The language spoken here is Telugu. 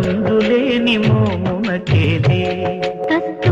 అందులేని మోమునకేది కస్తూరి